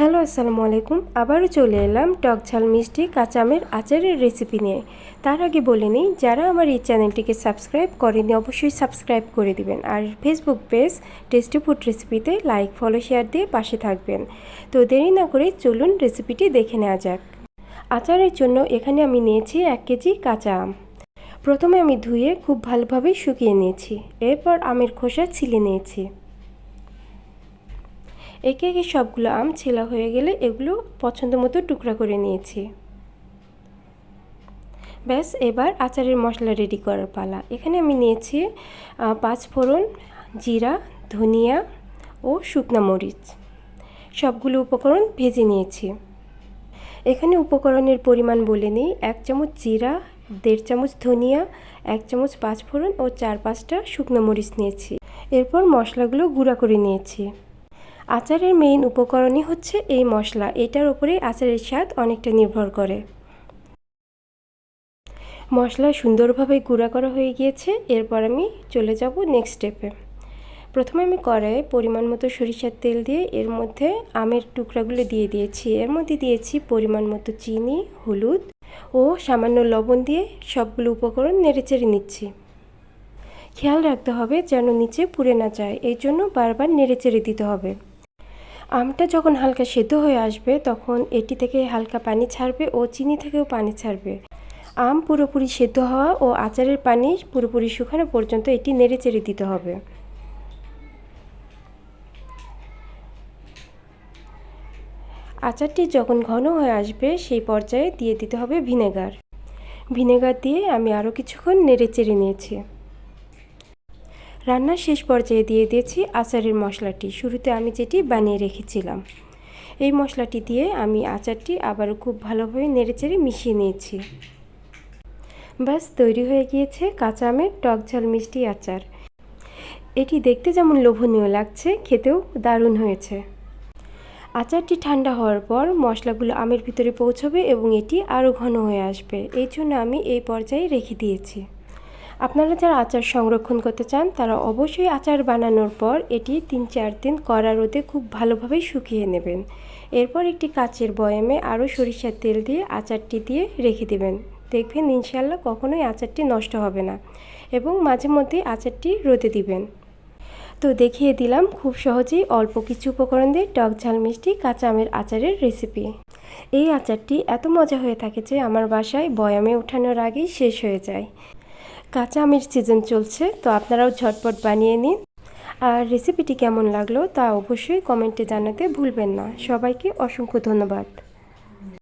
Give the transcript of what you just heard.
Hello, আসসালামু আলাইকুম। আবারও চলে এলাম টক ঝাল মিষ্টি কাঁচা আমের আচারের রেসিপি নিয়ে। তার আগে বলে নিই, যারা আমার এই চ্যানেলটিকে সাবস্ক্রাইব করেনি অবশ্যই সাবস্ক্রাইব করে দিবেন। আর ফেসবুক পেজ টেস্টি ফুড রেসিপিতে লাইক, ফলো, শেয়ার দিয়ে পাশে থাকবেন। তো দেরি না করে চলুন রেসিপিটি দেখে নেওয়া যাক। আচারের জন্য এখানে আমি নিয়েছি এক কেজি কাঁচা আম। প্রথমে আমি ধুয়ে খুব ভালোভাবে শুকিয়ে নিয়েছি। এরপর আমের খোসা ছিলে নিয়েছি। একে একে সবগুলো আম ছেলা হয়ে গেলে এগুলো পছন্দ মতো টুকরা করে নিয়েছি। ব্যাস, এবার আচারের মশলা রেডি করার পালা। এখানে আমি নিয়েছি পাঁচ ফোড়ন, জিরা, ধনিয়া ও শুকনা মরিচ। সবগুলো উপকরণ ভেজে নিয়েছি। এখানে উপকরণের পরিমাণ বলে নিই। এক চামচ জিরা, দেড় চামচ ধনিয়া, এক চামচ পাঁচ ফোড়ন ও চার পাঁচটা শুকনো মরিচ নিয়েছি। এরপর মশলাগুলো গুঁড়া করে নিয়েছি। আচারের মেইন উপকরণই হচ্ছে এই মশলা। এটার উপরে আচারের স্বাদ অনেকটা নির্ভর করে। মশলা সুন্দরভাবে গুঁড়া করা হয়ে গিয়েছে। এরপর আমি চলে যাব নেক্সট স্টেপে প্রথমে আমি কড়াইয়ে পরিমাণ মতো সরিষার তেল দিয়ে এর মধ্যে আমের টুকরাগুলো দিয়ে দিয়েছি। এর মধ্যে দিয়েছি পরিমাণ মতো চিনি, হলুদ ও সামান্য লবণ দিয়ে সবগুলো উপকরণ নেড়েচেড়ে নিচ্ছি। খেয়াল রাখতে হবে যেন নিচে পুড়ে না যায়। এই জন্য বারবার নেড়েচেড়ে দিতে হবে। আমটা যখন হালকা সেদ্ধ হয়ে আসবে, তখন এটি থেকে হালকা পানি ছাড়বে ও চিনি থেকেও পানি ছাড়বে। আম পুরোপুরি সেদ্ধ হওয়া ও আচারের পানি পুরোপুরি শুকানো পর্যন্ত এটি নেড়ে চেড়ে দিতে হবে। আচারটি যখন ঘন হয়ে আসবে, সেই পর্যায়ে দিয়ে দিতে হবে ভিনেগার। ভিনেগার দিয়ে আমি আরও কিছুক্ষণ নেড়ে চেড়ে নিয়েছি। রান্নার শেষ পর্যায়ে দিয়ে দিয়েছি আচারের মশলাটি। শুরুতে আমি যেটি বানিয়ে রেখেছিলাম। এই মশলাটি দিয়ে আমি আচারটি আবারও খুব ভালোভাবে নেড়েচেড়ে মিশিয়ে নিয়েছি। ব্যাস, তৈরি হয়ে গিয়েছে কাঁচা আমের টক ঝাল মিষ্টি আচার। এটি দেখতে যেমন লোভনীয় লাগছে, খেতেও দারুণ হয়েছে। আচারটি ঠান্ডা হওয়ার পর মশলাগুলো আমের ভিতরে পৌঁছবে এবং এটি আরও ঘন হয়ে আসবে। এই জন্য আমি এই পর্যায়ে রেখে দিয়েছি। আপনারা যারা আচার সংরক্ষণ করতে চান, তারা অবশ্যই আচার বানানোর পর এটি তিন চার দিন কড়া রোদে খুব ভালোভাবে শুকিয়ে নেবেন। এরপর একটি কাচের বয়ামে আরও সরিষার তেল দিয়ে আচারটি দিয়ে রেখে দেবেন। দেখবেন ইনশাল্লাহ কখনোই আচারটি নষ্ট হবে না এবং মাঝে মধ্যে আচারটি রোদে দিবেন। তো দেখিয়ে দিলাম খুব সহজেই অল্প কিছু উপকরণ দিয়ে টক ঝাল মিষ্টি কাঁচা আমের আচারের রেসিপি। এই আচারটি এত মজা হয়ে থাকে যে আমার বাসায় বয়ামে ওঠানোর আগেই শেষ হয়ে যায়। কাঁচা আমের সিজন চলছে, তো আপনারাও ঝটপট বানিয়ে নিন। আর রেসিপিটি কেমন লাগল তা অবশ্যই কমেন্টে জানাতে ভুলবেন না। সবাইকে অসংখ্য ধন্যবাদ।